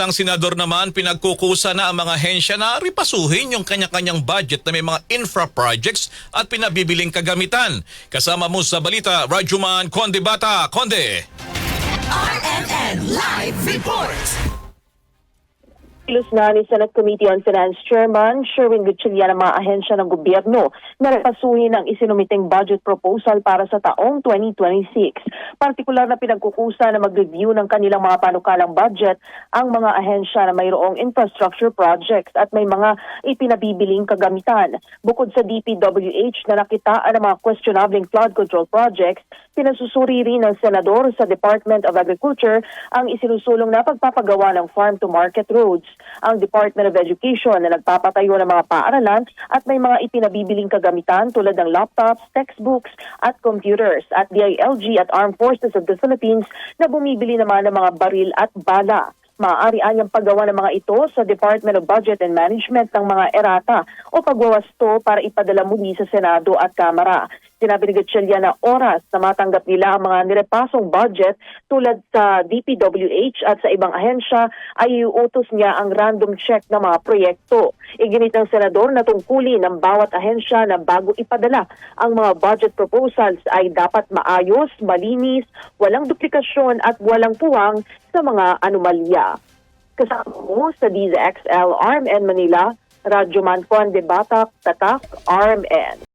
isang senador naman pinagkukusa na ang mga hensya na ripasuhin yung kanya-kanyang budget na may mga infra projects at pinabibiling kagamitan. Kasama mo sa balita, Rajuman Conde Bata. Conde! RNN Live Report. Kilos na ni Senate Committee on Finance Chairman Sherwin Gutierrez ng mga ahensya ng gobyerno na repasuhin ang isinumiting budget proposal para sa taong 2026. Partikular na pinagkukusa na mag-review ng kanilang mga panukalang budget ang mga ahensya na mayroong infrastructure projects at may mga ipinabibiling kagamitan. Bukod sa DPWH na nakitaan ng mga questionable flood control projects, pinasusuri rin ng senador sa Department of Agriculture ang isinusulong na pagpapagawa ng farm-to-market roads. Ang Department of Education na nagpapatayo ng mga paaralan at may mga ipinabibiling kagamitan tulad ng laptops, textbooks at computers at DILG at Armed Forces of the Philippines na bumibili naman ng mga baril at bala. Maaari anyang paggawa ng mga ito sa Department of Budget and Management ng mga erata o pagwawasto para ipadala muli sa Senado at Kamara. Sinabi ni Gatchalian na oras na matanggap nila ang mga nirepasong budget tulad sa DPWH at sa ibang ahensya ay iuutos niya ang random check ng mga proyekto. Iginit ng senador na tungkulin ng bawat ahensya na bago ipadala ang mga budget proposals ay dapat maayos, malinis, walang duplikasyon at walang puwang sa mga anomalya. Kasama mo sa DZXL RMN Manila, Radyo Man Juan de Batak, Tatak, RMN.